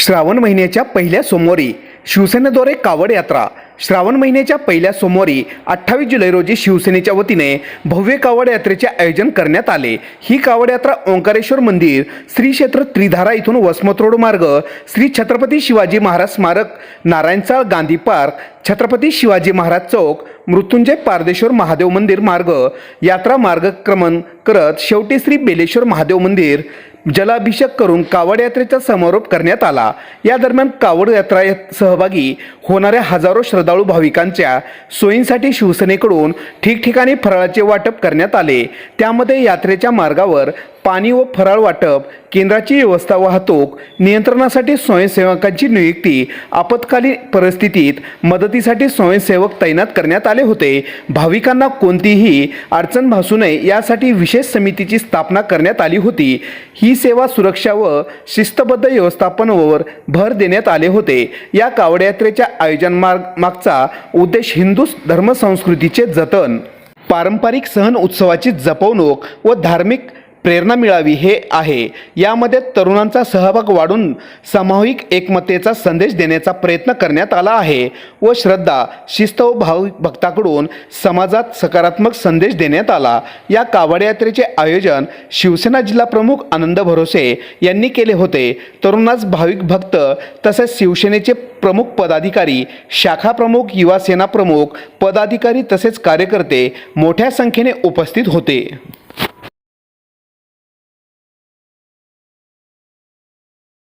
श्रावण महिन्याच्या पहिल्या सोमवारी शिवसेनेद्वारे कावड यात्रा. श्रावण महिन्याच्या पहिल्या सोमवारी अठ्ठावीस जुलै रोजी शिवसेनेच्या वतीने भव्य कावड यात्रेचे आयोजन करण्यात आले. ही कावड यात्रा ओंकारेश्वर मंदिर श्री क्षेत्र त्रिधारा इथून वसमत रोड मार्ग श्री छत्रपती शिवाजी महाराज स्मारक नारायणचाळ गांधी पार्क छत्रपती शिवाजी महाराज चौक मृत्युंजय पारदेश्वर महादेव मंदिर मार्ग यात्रा मार्गक्रमण करत शेवटी श्री बेलेश्वर महादेव मंदिर जलाभिषेक करून कावड यात्रेचा समारोप करण्यात आला. या दरम्यान कावड यात्रा यात सहभागी होणाऱ्या हजारो श्रद्धाळू भाविकांच्या सोयींसाठी शिवसेनेकडून ठिकठिकाणी फराळाचे वाटप करण्यात आले. त्यामध्ये यात्रेच्या मार्गावर पाणी व फराळ वाटप केंद्राची व्यवस्था वाहतूक नियंत्रणासाठी स्वयंसेवकांची नियुक्ती आपत्कालीन परिस्थितीत मदतीसाठी स्वयंसेवक तैनात करण्यात आले होते. भाविकांना कोणतीही अडचण भासू नये यासाठी विशेष समितीची स्थापना करण्यात आली होती. ही सेवा सुरक्षा व शिस्तबद्ध व्यवस्थापनावर भर देण्यात आले होते. या कावड यात्रेच्या आयोजन मार्ग मागचा उद्देश हिंदू धर्मसंस्कृतीचे जतन पारंपरिक सण उत्सवाची जपवणूक व धार्मिक प्रेरणा मिळावी हे आहे. यामध्ये तरुणांचा सहभाग वाढून सामूहिक एकमतेचा संदेश देण्याचा प्रयत्न करण्यात आला आहे व श्रद्धा शिस्त व भाविक भक्ताकडून समाजात सकारात्मक संदेश देण्यात आला. या कावड यात्रेचे आयोजन शिवसेना जिल्हा प्रमुख आनंद भरोसे यांनी केले होते. तरुणास भाविक भक्त तसेच शिवसेनेचे प्रमुख पदाधिकारी शाखा प्रमुख युवा सेना प्रमुख पदाधिकारी तसेच कार्यकर्ते मोठ्या संख्येने उपस्थित होते.